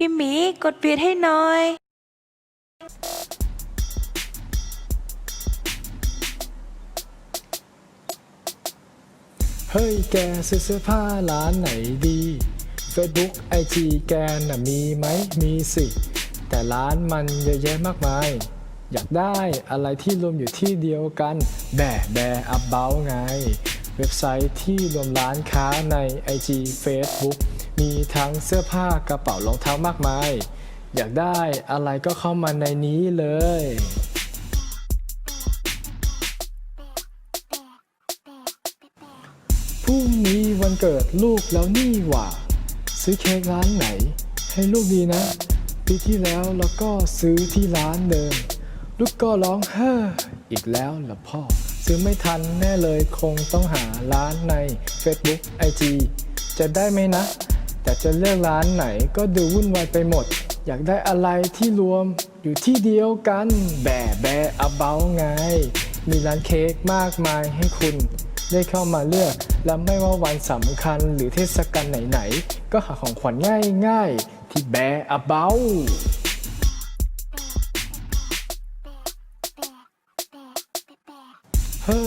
พี่หมีกดปิดให้หน่อย เฮ้ยแกซื้อเสื้อผ้าร้านไหนดี Facebook IG แกน่ะมีไหมมีสิ แต่ร้านมันเยอะแยะมากมาย อยากได้อะไรที่รวมอยู่ที่เดียวกัน แบแบอัพเบลไง เว็บไซต์ที่รวมร้านค้าใน IG Facebook มีทั้งเสื้อผ้ากระเป๋ารองเท้ามากมาย อยากได้อะไรก็เข้ามาในนี้เลย พรุ่งนี้วันเกิดลูกแล้วนี่หว่า ซื้อเค้กร้านไหน ให้ลูกดีนะ ปีที่แล้วเราก็ซื้อที่ร้านเดิม ลูกก็ร้องเฮ้ออีกแล้วเหรอพ่อซื้อไม่ทันแน่เลยคงต้องหาร้านใน Facebook IG จะได้ไหมนะ แต่จะเลือกร้านไหนก็ดูวุ่นวายไปหมด อยากได้อะไรที่รวมอยู่ที่เดียวกันแบะแบะอาเบาไง มีร้านเค้กมากมายให้คุณ ได้เข้ามาเลือก และไม่ว่าวันสำคัญหรือเทศกาลไหนๆ ก็หาของขวัญง่ายๆ ที่แบร์อาเบาเฮ้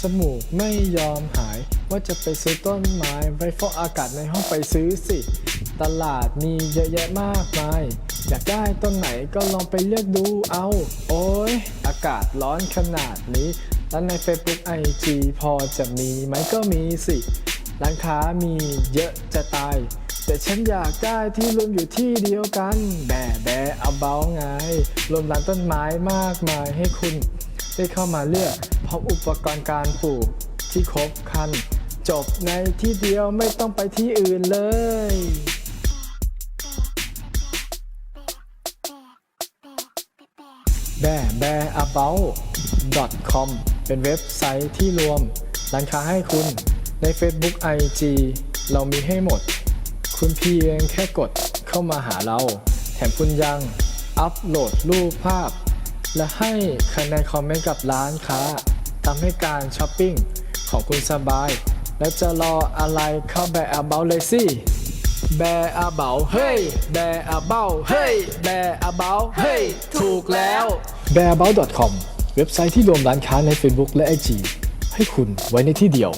จมูกไม่ยอมหาย ว่าจะไปซื้อต้นไม้ไว้ฟอกอากาศในห้องไปซื้อสิ ตลาดมีเยอะแยะมากมาย อยากได้ต้นไหนก็ลองไปเลือกดูเอา โอ้ยอากาศร้อนขนาดนี้ แล้วใน Facebook IG พอจะมีไหมก็มีสิ ร้านค้ามีเยอะจะตาย แต่ฉันอยากได้ที่รวมอยู่ที่เดียวกัน แบะแบะเอาเบาไง รวมร้านต้นไม้มากมายให้คุณได้เข้ามาเลือก พร้อมอุปกรณ์การปลูกที่ครบครัน จบในที่เดียวไม่ต้องไปที่อื่นเลยแบแบ about com เป็นเว็บไซต์ที่รวมร้านค้าให้คุณใน Facebook IG เรามีให้หมด คุณเพียงแค่กดเข้ามาหาเรา แถมคุณยังอัปโหลดรูปภาพ และให้คะแนนคอมเมนต์กับร้านค้า ทำให้การช้อปปิ้งของคุณสบาย แล้วจะรออะไรเข้าแบอาเบาเลยสิแบอาเบาเฮ้ยแบอาเบาเฮ้ยแบอาเบาเฮ้ยถูกแล้ว b a r a b o u t c o m เว็บไซต์ที่รวมร้านค้าใน Facebook และ IG ให้คุณไว้ในที่เดียว